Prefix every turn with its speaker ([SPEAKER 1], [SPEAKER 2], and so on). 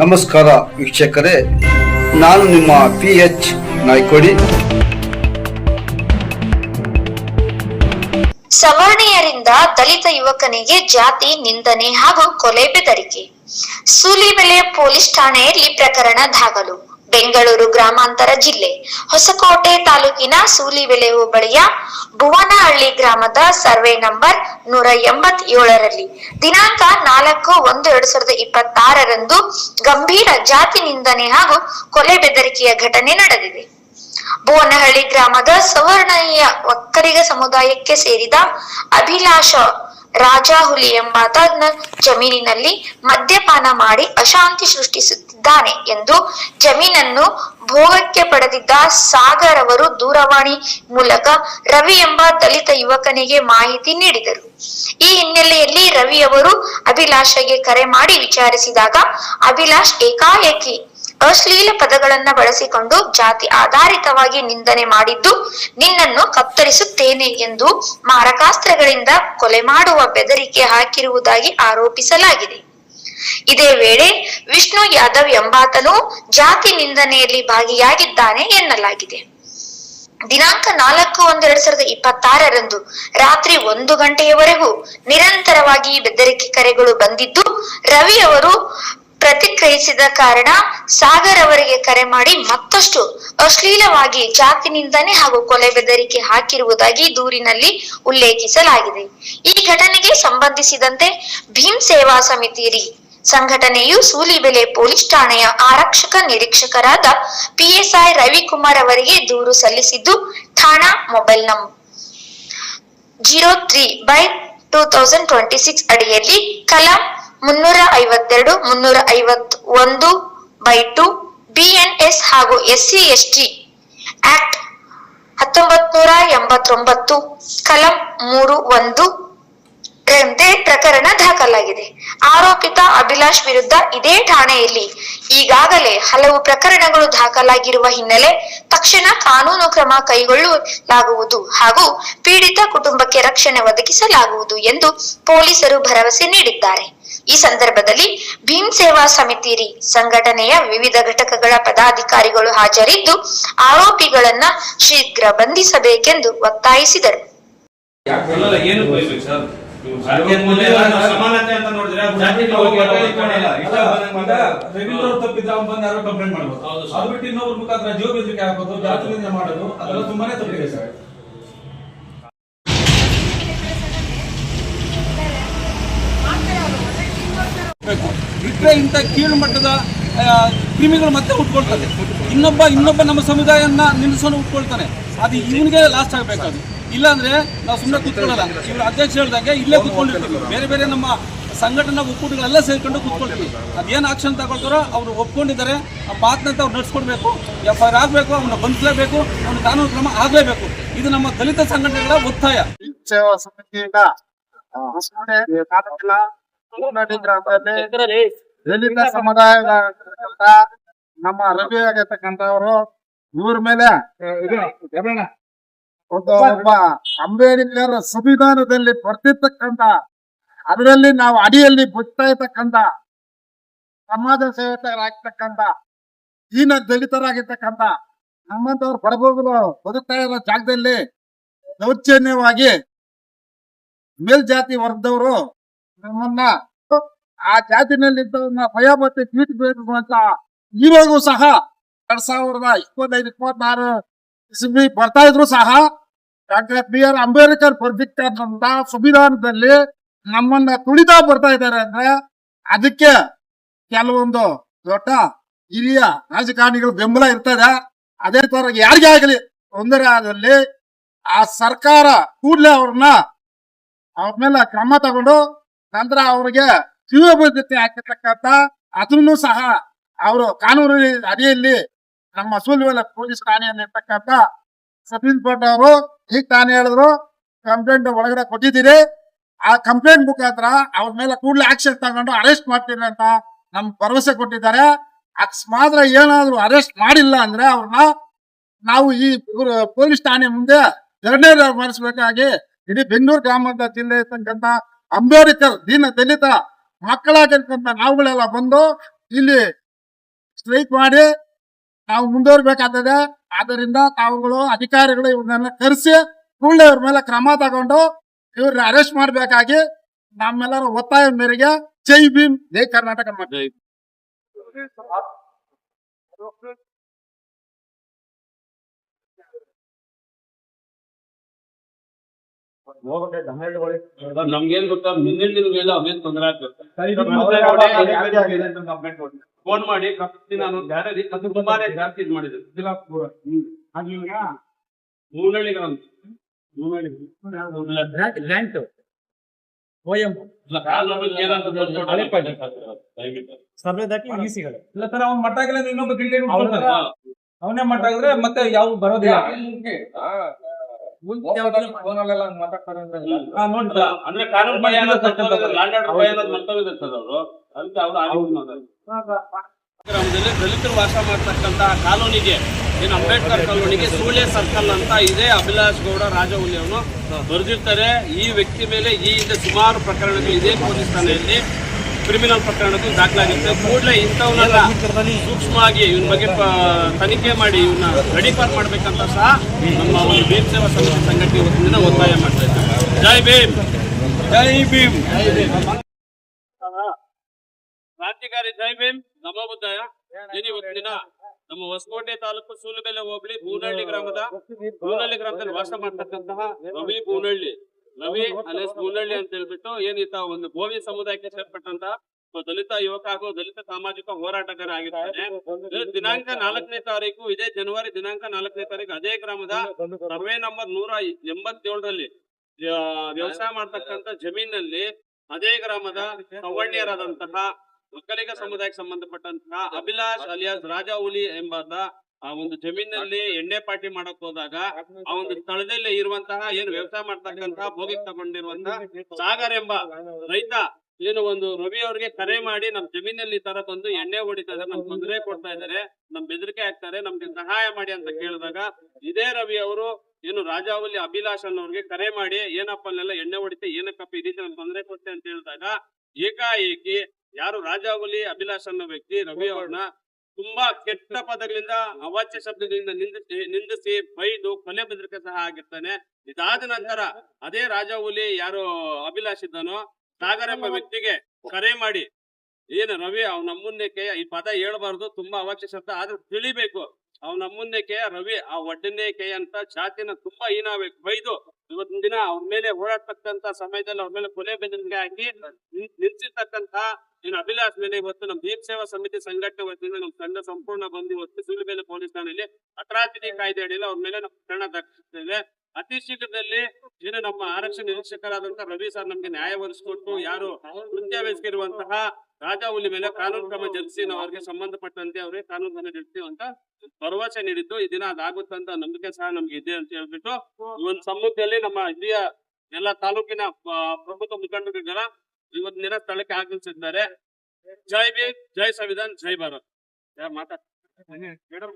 [SPEAKER 1] ನಮಸ್ಕಾರ ವೀಕ್ಷಕರೇ, ನಾನು ನಿಮ್ಮ ಪಿ ಎಚ್ ನಾಯ್ಕೋಡಿ.
[SPEAKER 2] ಸವರ್ಣೀಯರಿಂದ ದಲಿತ ಯುವಕನಿಗೆ ಜಾತಿ, ನಿಂದನೆ ಹಾಗೂ ಕೊಲೆ ಬೆದರಿಕೆ. ಸೂಲಿಬೆಲೆ ಪೊಲೀಸ್ ಠಾಣೆಯಲ್ಲಿ ಪ್ರಕರಣ ದಾಖಲು. ಬೆಂಗಳೂರು ಗ್ರಾಮಾಂತರ ಜಿಲ್ಲೆ. ಹೊಸಕೋಟೆ ತಾಲೂಕಿನ ಸೂಲಿಬೆಲೆ ಹೋಬಳಿಯ ಭುವನಹಳ್ಳಿ ಗ್ರಾಮದ ಸರ್ವೆ ನಂಬರ್ ನೂರ ಎಂಬತ್ತೇಳರಲ್ಲಿ. ದಿನಾಂಕ ನಾಲ್ಕು ಒಂದು ಎರಡ್ ಸಾವಿರದ ಇಪ್ಪತ್ತಾರರಂದು ಗಂಭೀರ ಜಾತಿ ನಿಂದನೆ ಹಾಗೂ ಕೊಲೆ ಬೆದರಿಕೆಯ ಘಟನೆ ನಡೆದಿದೆ. ಭುವನಹಳ್ಳಿ ಗ್ರಾಮದ ಸವರ್ಣೀಯ ಒಕ್ಕಲಿಗ ಸಮುದಾಯಕ್ಕೆ ಸೇರಿದ ಅಭಿಲಾಷ ರಾಜಾಹುಲಿ ಎಂಬಾತನ ಜಮೀನಿನಲ್ಲಿ ಮದ್ಯಪಾನ ಮಾಡಿ ಅಶಾಂತಿ ಸೃಷ್ಟಿಸುತ್ತಿದ್ದಾನೆ ಎಂದು ಜಮೀನನ್ನು ಭೋಗಕ್ಕೆ ಪಡೆದಿದ್ದ ಸಾಗರ್ ಅವರು ದೂರವಾಣಿ ಮೂಲಕ ರವಿ ಎಂಬ ದಲಿತ ಯುವಕನಿಗೆ ಮಾಹಿತಿ ನೀಡಿದರು. ಈ ಹಿನ್ನೆಲೆಯಲ್ಲಿ ರವಿ ಅವರು ಅಭಿಲಾಷಗೆ ಕರೆ ಮಾಡಿ ವಿಚಾರಿಸಿದಾಗ, ಅಭಿಲಾಷ್ ಏಕಾಏಕಿ ಅಶ್ಲೀಲ ಪದಗಳನ್ನ ಬಳಸಿಕೊಂಡು ಜಾತಿ ಆಧಾರಿತವಾಗಿ ನಿಂದನೆ ಮಾಡಿದ್ದು ನಿನ್ನನ್ನು ಕತ್ತರಿಸುತ್ತೇನೆ ಎಂದು ಮಾರಕಾಸ್ತ್ರಗಳಿಂದ ಕೊಲೆ ಮಾಡುವ ಬೆದರಿಕೆ ಹಾಕಿರುವುದಾಗಿ ಆರೋಪಿಸಲಾಗಿದೆ. ಇದೇ ವೇಳೆ ವಿಷ್ಣು ಯಾದವ್ ಎಂಬಾತನು ಜಾತಿ ನಿಂದನೆಯಲ್ಲಿ ಭಾಗಿಯಾಗಿದ್ದಾನೆ ಎನ್ನಲಾಗಿದೆ. ದಿನಾಂಕ ನಾಲ್ಕು ಒಂದು ಎರಡ್ ಸಾವಿರದ ಇಪ್ಪತ್ತಾರರಂದು ರಾತ್ರಿ ಒಂದು ಗಂಟೆಯವರೆಗೂ ನಿರಂತರವಾಗಿ ಬೆದರಿಕೆ ಕರೆಗಳು ಬಂದಿದ್ದು ರವಿ ಅವರು ಪ್ರತಿಕ್ರಿಯಿಸಿದ ಕಾರಣ ಸಾಗರ್ ಅವರಿಗೆ ಕರೆ ಮಾಡಿ ಮತ್ತಷ್ಟು ಅಶ್ಲೀಲವಾಗಿ ಜಾತಿ ನಿಂದನೆ ಹಾಗೂ ಕೊಲೆ ಬೆದರಿಕೆ ಹಾಕಿರುವುದಾಗಿ ದೂರಿನಲ್ಲಿ ಉಲ್ಲೇಖಿಸಲಾಗಿದೆ. ಈ ಘಟನೆಗೆ ಸಂಬಂಧಿಸಿದಂತೆ ಭೀಮ್ ಸೇವಾ ಸಮಿತಿ ಸಂಘಟನೆಯು ಸೂಲಿಬೆಲೆ ಪೊಲೀಸ್ ಠಾಣೆಯ ಆರಕ್ಷಕ ನಿರೀಕ್ಷಕರಾದ ಪಿಎಸ್ಐ ರವಿಕುಮಾರ್ ಅವರಿಗೆ ದೂರು ಸಲ್ಲಿಸಿದ್ದು, ಠಾಣಾ mobile number zero three by two thousand twenty six ಅಡಿಯಲ್ಲಿ ಕಲಂ ಮುನ್ನೂರ ಐವತ್ತೆರಡು ಮುನ್ನೂರ ಐವತ್ ಒಂದು ಬೈ ಟು ಬಿಎನ್ಎಸ್ ಹಾಗೂ ಎಸ್ಸಿ ಎಸ್ಟಿ ಆಕ್ಟ್ ಹತ್ತೊಂಬತ್ ನೂರ ಎಂಬತ್ತೊಂಬತ್ತು ಕಲಂ ಮೂರು ಒಂದು ರಂತೆ ಪ್ರಕರಣ ದಾಖಲಾಗಿದೆ. ಆರೋಪಿತ ಅಭಿಲಾಷ್ ವಿರುದ್ಧ ಇದೇ ಠಾಣೆಯಲ್ಲಿ ಈಗಾಗಲೇ ಹಲವು ಪ್ರಕರಣಗಳು ದಾಖಲಾಗಿರುವ ಹಿನ್ನೆಲೆ ತಕ್ಷಣ ಕಾನೂನು ಕ್ರಮ ಕೈಗೊಳ್ಳಲಾಗುವುದು ಹಾಗೂ ಪೀಡಿತ ಕುಟುಂಬಕ್ಕೆ ರಕ್ಷಣೆ ಒದಗಿಸಲಾಗುವುದು ಎಂದು ಪೊಲೀಸರು ಭರವಸೆ ನೀಡಿದ್ದಾರೆ. ಈ ಸಂದರ್ಭದಲ್ಲಿ ಭೀಮ್ ಸೇವಾ ಸಮಿತಿ ರಿ ಸಂಘಟನೆಯ ವಿವಿಧ ಘಟಕಗಳ ಪದಾಧಿಕಾರಿಗಳು ಹಾಜರಿದ್ದು ಆರೋಪಿಗಳನ್ನ ಶೀಘ್ರ ಬಂಧಿಸಬೇಕೆಂದು ಒತ್ತಾಯಿಸಿದರು.
[SPEAKER 3] ಅಲ್ಲಲ್ಲ, ಏನು ಬೈಬೇಕು ಸರ್ ನೀವು ಜಾತಿ ಅಂದ್ಮೇಲೆ ನಾವು ಸಮಾನತೆ ಅಂತ ನೋಡಿದ್ರೆ ಜಾತಿಗೆ ಹೋಗಿ ಎಲ್ಲ ಇಟ್ಕೊಂಡಿಲ್ಲ. ಇಷ್ಟ ಬಂದಂಗ್ ಮಾತಾಡೋದು.
[SPEAKER 4] ರೆಗ್ಯುಲರ್ ತಪ್ಪಿದ್ರೆ ಅವ್ನು ಬಂದು ಯಾರೋ ಕಂಪ್ಲೇಂಟ್ ಮಾಡ್ಬೋದು
[SPEAKER 3] ಹೌದು ಸರ್.
[SPEAKER 4] ಅದು ಬಿಟ್ಟು ಇನ್ನೊಬ್ರ ಮುಖಾಂತರ ಜೀವ ಬೆದರಿಕೆ ಹಾಕೋದು ಜಾತಿನಿಂದ ಮಾಡೋದು ಅದೆಲ್ಲ ತುಂಬಾನೇ ತಪ್ಪಿದೆ ಸರ್ ಬಿಟ್ಟರೆ ಇಂಥ ಕೀಳು ಮಟ್ಟದ ಕ್ರಿಮಿಗಳು ಮತ್ತೆ ಹುಟ್ಕೊಳ್ತದೆ ಇನ್ನೊಬ್ಬ ಇನ್ನೊಬ್ಬ ನಮ್ಮ ಸಮುದಾಯನ ನಿಲ್ಲಿಸೋನು ಹುಟ್ಕೊಳ್ತಾನೆ ಅದು ಇವನಿಗೆ ಲಾಸ್ಟ್ ಆಗಬೇಕು ಅದು ಇಲ್ಲಾಂದ್ರೆ ನಾವು ಸುಮ್ಮನೆ ಕೂತ್ಕೊಳ್ಳಲ್ಲ. ಇವ್ರು ಅಧ್ಯಕ್ಷ ಹೇಳ್ದಂಗೆ ಇಲ್ಲೇ ಕೂತ್ಕೊಂಡಿರ್ತೀವಿ. ಬೇರೆ ಬೇರೆ ನಮ್ಮ ಸಂಘಟನಾ ಒಕ್ಕೂಟಗಳೆಲ್ಲ ಸೇರ್ಕೊಂಡು ಕೂತ್ಕೊಳ್ತೀವಿ. ಅದೇನು ಆಕ್ಷನ್ ತಗೊಳ್ತಾರೋ ಅವರು ಒಪ್ಕೊಂಡಿದ್ದಾರೆ. ಆ ಮಾತನಂತ ಅವ್ರು ನಡ್ಸ್ಕೊಡ್ಬೇಕು. ಎಫ್ ಐ ಆರ್ ಆಗಬೇಕು ಅವನ್ನ ಬಂಧಿಸಲೇಬೇಕು, ಅವ್ನ ಕಾನೂನು ಕ್ರಮ ಆಗಲೇಬೇಕು. ಇದು ನಮ್ಮ ದಲಿತ ಸಂಘಟನೆಗಳ ಒತ್ತಾಯ.
[SPEAKER 5] ದಲಿತ ಸಮುದಾಯದ ನಮ್ಮ ರವಿ ಆಗಿರ್ತಕ್ಕಂಥವ್ರು ಇವ್ರ ಮೇಲೆ ಒಂದು ಒಬ್ಬ ಅಂಬೇಡ್ಕರ್ ಸಂವಿಧಾನದಲ್ಲಿ ಬರ್ತಿರ್ತಕ್ಕಂಥ ಅದರಲ್ಲಿ ನಾವು ಅಡಿಯಲ್ಲಿ ಬುತ್ತಾ ಇರ್ತಕ್ಕಂಥ ಸಮಾಜ ಸೇವಕರಾಗಿರ್ತಕ್ಕಂಥ ಈನ ದಲಿತರಾಗಿರ್ತಕ್ಕಂಥ ನಮ್ಮಂತವ್ರು ಬಡಬಗರು ಬದುಕ್ತಾ ಇರೋ ಜಾಗದಲ್ಲಿ ದೌರ್ಜನ್ಯವಾಗಿ ಮೇಲ್ಜಾತಿ ವರ್ಗದವರು ನಮ್ಮನ್ನ ಆ ಜಾತಿನಲ್ಲಿದ್ದವನ್ನ ಭಯ ಮತ್ತೆ ಬೇಕು ಅಂತ ಇವಾಗೂ ಸಹ ಎರಡ್ ಸಾವಿರದ ಇಪ್ಪತ್ತೈದು ಇಪ್ಪತ್ತಾರು ಇಸ್ವಿ ಬರ್ತಾ ಇದ್ರು ಸಹ ಡಾಕ್ಟರ್ ಬಿ ಆರ್ ಅಂಬೇಡ್ಕರ್ ಬರ್ದಿರ್ತಕ್ಕಂಥ ಸಂವಿಧಾನದಲ್ಲಿ ನಮ್ಮನ್ನ ತುಳಿತಾ ಬರ್ತಾ ಇದ್ದಾರೆ ಅಂದ್ರೆ ಅದಕ್ಕೆ ಕೆಲವೊಂದು ದೊಡ್ಡ ಹಿರಿಯ ರಾಜಕಾರಣಿಗಳು ಬೆಂಬಲ ಇರ್ತದೆ. ಅದೇ ತರ ಯಾರಿಗೇ ಆಗಲಿ ತೊಂದರೆ ಆದಲ್ಲಿ ಆ ಸರ್ಕಾರ ಕೂಡಲೇ ಅವ್ರನ್ನ ಅವ್ರ ಮೇಲೆ ಕ್ರಮ ತಗೊಂಡು ನಂತರ ಅವ್ರಿಗೆ ಜೀವ ಭದ್ರತೆ ಹಾಕಿರ್ತಕ್ಕಂಥ ಅದನ್ನು ಸಹ ಅವರು ಕಾನೂನು ಅಡಿಯಲ್ಲಿ ನಮ್ಮ ಸೂಲಿವೆಲ್ಲ ಪೊಲೀಸ್ ಠಾಣೆಯಲ್ಲಿರ್ತಕ್ಕಂಥ ಸುಪ್ರೀಂ ಕೋರ್ಟ್ ಅವರು ಈಗ ತಾನೇ ಹೇಳಿದ್ರು ಕಂಪ್ಲೇಂಟ್ ಒಳಗಡೆ ಕೊಟ್ಟಿದ್ದೀರಿ. ಆ ಕಂಪ್ಲೇಂಟ್ ಮುಖಾಂತರ ಅವ್ರ ಮೇಲೆ ಕೂಡಲೇ ಆಕ್ಷನ್ ತಗೊಂಡು ಅರೆಸ್ಟ್ ಮಾಡ್ತೀರಿ ಅಂತ ನಮ್ ಭರವಸೆ ಕೊಟ್ಟಿದ್ದಾರೆ. ಅಕಸ್ಮಾತ್ ಏನಾದ್ರು ಅರೆಸ್ಟ್ ಮಾಡಿಲ್ಲ ಅಂದ್ರೆ ಅವ್ರನ್ನ ನಾವು ಈ ಪೊಲೀಸ್ ಠಾಣೆ ಮುಂದೆ ಎರಡನೇ ಮಾಡಿಸ್ಬೇಕಾಗಿ ಇಡೀ ಬೆಂಗಳೂರು ಗ್ರಾಮಾಂತರ ಜಿಲ್ಲೆ ಇರ್ತಕ್ಕಂಥ ಅಂಬೇಡ್ಕರ್ ದೀನ ದಲಿತ ಮಕ್ಕಳಾಗಿರ್ತಕ್ಕಂಥ ನಾವುಗಳೆಲ್ಲ ಬಂದು ಇಲ್ಲಿ ಸ್ಟ್ರೈಕ್ ಮಾಡಿ ನಾವು ಮುಂದುವರಿಬೇಕಾಗ್ತದೆ. ಆದ್ದರಿಂದ ತಾವುಗಳು ಅಧಿಕಾರಿಗಳು ಇವ್ರನ್ನೆಲ್ಲ ಕರೆಸಿ ಕೂಡಲೇ ಇವ್ರ ಮೇಲೆ ಕ್ರಮ ತಗೊಂಡು ಇವ್ರನ್ನ ಅರೆಸ್ಟ್ ಮಾಡಬೇಕಾಗಿ ನಮ್ಮೆಲ್ಲರ ಒತ್ತಾಯ ಮೇರೆಗೆ ಜೈ ಭೀಮ್, ಜೈ ಕರ್ನಾಟಕ ಮಾಡ್ತೀವಿ
[SPEAKER 6] ನಮ್ಗೇನ್ ಗೊತ್ತಾ? ಮುಂದಿನ ದಿನಗಳೆಲ್ಲ ಅವೇನ್ ತೊಂದರೆ ಆಗ್ತದೆ? ಫೋನ್ ಮಾಡಿ ನಾನು ಗ್ಯಾಲರಿ ತುಂಬಾನೇ ಜಾಸ್ತಿ ಇದು ಮಾಡಿದ್ರು ಮೂನಳ್ಳಿ ಗ್ರಾಮ ಮೂನಳ್ಳಿ ಇಲ್ಲ,
[SPEAKER 4] ಸರ್ ಅವ್ನ್ ಮಟ್ಟ ಆಗಿಲ್ಲ ಅಂದ್ರೆ ಇನ್ನೊಬ್ಬ ಕ್ರಿಕೆಟ್ ಅವನೇ ಮಟ್ಟ ಆಗಿದ್ರೆ ಮತ್ತೆ ಯಾವ ಬರೋದಿಲ್ಲ.
[SPEAKER 6] ಅಂದ್ರೆ ಕಾನೂನು ಭಯ ಅನ್ನೋದು ಮರ್ತೋಗಿದೆ, ಲ್ಯಾಂಡ್ ಆರ್ಡರ್ ಭಯ ಅನ್ನೋದು ಮರ್ತೋಗಿದೆ ಸರ್ ಅವರು. ಅದಕ್ಕೆ ಅವ್ರು ಗ್ರಾಮದಲ್ಲಿ ದಲಿತರು ವಾಸ ಮಾಡ್ತಕ್ಕಂತಹ ಕಾಲೋನಿಗೆ ಏನು ಅಂಬೇಡ್ಕರ್ ಕಾಲೋನಿಗೆ ಸೂಳೆ ಸರ್ಕಲ್ ಅಂತ ಇದೆ. ಅಭಿಲಾಷ್ ಗೌಡ ರಾಜಹುಲಿ ಅವನು ಬರೆದಿರ್ತಾರೆ. ಈ ವ್ಯಕ್ತಿ ಮೇಲೆ ಈ ಹಿಂದೆ ಸುಮಾರು ಪ್ರಕರಣಗಳು ಇದೇ ಪೊಲೀಸ್ ಠಾಣೆಯಲ್ಲಿ. ಕ್ರಿಮಿನಲ್ ಪ್ರಕರಣಗಳು ದಾಖಲಾಗಿರುತ್ತೆ ಕೂಡಲೇ ಇಂಥವನ್ನೆಲ್ಲ ಸೂಕ್ಷ್ಮವಾಗಿ ಇವನ ಬಗ್ಗೆ ತನಿಖೆ ಮಾಡಿ ಇವನ್ನ ಗಡೀಪಾರ್ ಮಾಡಬೇಕಂತ ಸಹ ನಮ್ಮ ಒಂದು ಭೀಮ್ ಸೇವಾ ಸಮಿತಿ ಸಂಘಟನೆ ವತಿಯಿಂದ ಒತ್ತಾಯ ಮಾಡ್ತಾ ಇದ್ದಾರೆ. ಜೈ ಭೀಮ್!
[SPEAKER 4] ಜೈ ಭೀಮ್!
[SPEAKER 6] ಕ್ರಾಂತಿಕಾರಿ ಜೈ ಭೀಮ್! ನಮೋ ಬುದ್ಧಾಯ. ಏನು ಇವತ್ತಿನ ದಿನ ನಮ್ಮ ಹೊಸಕೋಟೆ ತಾಲೂಕು ಸೂಲುಬೆಲೆ ಹೋಬಳಿ ಬೂನಹಳ್ಳಿ ಗ್ರಾಮದ ಬೂನಹಳ್ಳಿ ಗ್ರಾಮದಲ್ಲಿ ವಾಸ ಮಾಡ್ತಕ್ಕಂತಹ ರವಿ ಬೂನಹಳ್ಳಿ ರವಿ ಅಲೆಸ್ ಮುನ್ನಳ್ಳಿ ಅಂತ ಹೇಳ್ಬಿಟ್ಟು ಏನಿತ್ತ ಒಂದು ಗೋವಿ ಸಮುದಾಯಕ್ಕೆ ಸೇರ್ಪಟ್ಟಂತ ದಲಿತ ಯುವಕ ಹಾಗೂ ದಲಿತ ಸಾಮಾಜಿಕ ಹೋರಾಟಗಾರ ಆಗಿದ್ದಾರೆ ದಿನಾಂಕ ನಾಲ್ಕನೇ ತಾರೀಕು, ಇದೇ ಜನವರಿ ದಿನಾಂಕ ನಾಲ್ಕನೇ ತಾರೀಕು, ಅದೇ ಗ್ರಾಮದ ಸರ್ವೆ ನಂಬರ್ ನೂರ ಎಂಬತ್ತೇಳರಲ್ಲಿ ವ್ಯವಸಾಯ ಮಾಡ್ತಕ್ಕಂತ ಜಮೀನಲ್ಲಿ ಅದೇ ಗ್ರಾಮದ ಸವರ್ಣೀಯರಾದಂತಹ ಒಕ್ಕಲಿಗ ಸಮುದಾಯಕ್ಕೆ ಸಂಬಂಧಪಟ್ಟಂತಹ ಅಭಿಲಾಷ್ ಅಲಿಯಾಸ್ ರಾಜಾ ಹುಲಿ ಎಂಬಾತ ಆ ಒಂದು ಜಮೀನಲ್ಲಿ ಎಣ್ಣೆ ಪಾಟಿ ಮಾಡಕ್ ಹೋದಾಗ ಆ ಒಂದು ಸ್ಥಳದಲ್ಲಿ ಇರುವಂತಹ ಏನು ವ್ಯವಸಾಯ ಮಾಡ್ತಕ್ಕಂತಹ ಭೋಗಿಗೆ ತಗೊಂಡಿರುವಂತ ಸಾಗರ್ ಎಂಬ ರೈತ ಏನು ಒಂದು ರವಿ ಅವ್ರಿಗೆ ಕರೆ ಮಾಡಿ ನಮ್ ಜಮೀನಲ್ಲಿ ಈ ತರ ಬಂದು ಎಣ್ಣೆ ಹೊಡಿತಾ ಇದಾರೆ ನಮ್ ತೊಂದರೆ ಕೊಡ್ತಾ ಇದಾರೆ ನಮ್ ಬೆದರಿಕೆ ಆಗ್ತಾರೆ ನಮ್ಗೆ ಸಹಾಯ ಮಾಡಿ ಅಂತ ಕೇಳಿದಾಗ ಇದೇ ರವಿ ಅವರು ಏನು ರಾಜಾವಲಿ ಅಭಿಲಾಷ್ ಅನ್ನೋರ್ಗೆ ಕರೆ ಮಾಡಿ ಏನಪ್ಪ ಅಲ್ಲೆಲ್ಲ ಎಣ್ಣೆ ಹೊಡಿತೆ ಏನಕ್ಕಪ್ಪ ಈ ರೀತಿ ನಮ್ ತೊಂದರೆ ಕೊಡ್ತೆ ಅಂತ ಹೇಳಿದಾಗ ಏಕಾಏಕಿ ಯಾರು ರಾಜಾವಲಿ ಅಭಿಲಾಷ್ ಅನ್ನೋ ವ್ಯಕ್ತಿ ರವಿ ಅವ್ರನ್ನ ತುಂಬಾ ಕೆಟ್ಟ ಪದಗಳಿಂದ, ಅವಾಚ್ಯ ಶಬ್ದಗಳಿಂದ ನಿಂದಿಸಿ ನಿಂದಿಸಿ ಬೈದು ಕೊಲೆ ಬೆದರಿಕೆ ಸಹ ಆಗಿರ್ತಾನೆ. ಇದಾದ ನಂತರ ಅದೇ ರಾಜಾವಲಿ ಯಾರು ಅಭಿಲಾಷ್ ಸಾಗರ ಎಂಬ ವ್ಯಕ್ತಿಗೆ ಕರೆ ಮಾಡಿ, ಏನು ರವಿ, ಅವ್ ನಮ್ಮುನ್ನಕ್ಕೆ ಈ ಪದ ಹೇಳ್ಬಾರ್ದು, ತುಂಬಾ ಅವಾಚ್ಯ ಶಬ್ದ, ಆದ್ರೆ ತಿಳಿಬೇಕು. ಅವ್ ಕೆ ರವಿ, ಆ ಒಡ್ಡನೇ ಕೈ ಅಂತ ಜಾತಿನ ತುಂಬಾ ಹೀನಾಬೇಕು ಬೈದು ಇವತ್ತಿನ ದಿನ ಅವ್ರ ಮೇಲೆ ಓಡಾಡ್ತಕ್ಕಂತ ಸಮಯದಲ್ಲಿ ಅವ್ರ ಮೇಲೆ ಕೊಲೆ ಬೆದರಿಕೆ ಹಾಕಿ ನಿಲ್ಸಿರ್ತಕ್ಕಂತ ಅಭಿಲಾಷ್ ಮೇಲೆ ಇವತ್ತು ನಮ್ಮ ದೀಪ್ ಸೇವಾ ಸಮಿತಿ ಸಂಘಟನೆ ವತಿಯಿಂದ ನಮ್ಮ ತಂಡ ಸಂಪೂರ್ಣ ಬಂದು ಇವತ್ತು ಮೇಲೆ ಪೊಲೀಸ್ ಠಾಣೆಯಲ್ಲಿ ಅಟ್ರಾಸಿಟಿ ಕಾಯ್ದೆ ಅಡಿಯಲ್ಲಿ ಅವ್ರ ಮೇಲೆ ನಮ್ಮ ಪ್ರಕರಣ ದಕ್ಕಿಸ್ತೇವೆ ಅತಿ ಶೀಘ್ರದಲ್ಲಿ ಏನು ನಮ್ಮ ಆರಕ್ಷಣ ನಿರೀಕ್ಷಕರಾದಂತಹ ರವಿ ಸರ್ ನಮ್ಗೆ ನ್ಯಾಯ ಒದಗಿಸಿಕೊಟ್ಟು ಯಾರು ಕೃತ್ಯವೆಸಗಿರುವಂತಹ ರಾಜಾಹುಲಿ ಮೇಲೆ ಕಾನೂನು ಕ್ರಮ ಜರುಗಿಸಿ ನಾವು ಅವ್ರಿಗೆ ಸಂಬಂಧಪಟ್ಟಂತೆ ಅವ್ರಿಗೆ ಕಾನೂನು ಕ್ರಮ ಜರುಗಿಸ್ತೀವಿ ಅಂತ ಭರವಸೆ ನೀಡಿದ್ದು. ಈ ದಿನ ಅದಾಗುತ್ತಂತ ನಂಬಿಕೆ ಸಹ ನಮ್ಗೆ ಇದೆ ಅಂತ ಹೇಳ್ಬಿಟ್ಟು ಈ ಒಂದು ಸಮ್ಮುಖದಲ್ಲಿ ನಮ್ಮ ಹಿರಿಯ ಎಲ್ಲ ತಾಲೂಕಿನ ಪ್ರಮುಖ ಮುಖಂಡರಿಗೆಲ್ಲ ಇವತ್ತು ದಿನ ಸ್ಥಳಕ್ಕೆ ಆಗಮಿಸಿದ್ದಾರೆ. ಜೈ ಬಿ ಜೈ ಸಂವಿಧಾನ್ ಜೈ ಭಾರತ್. ಯಾರ್ ಮಾತಾಡ್ ಮೇಡಮ್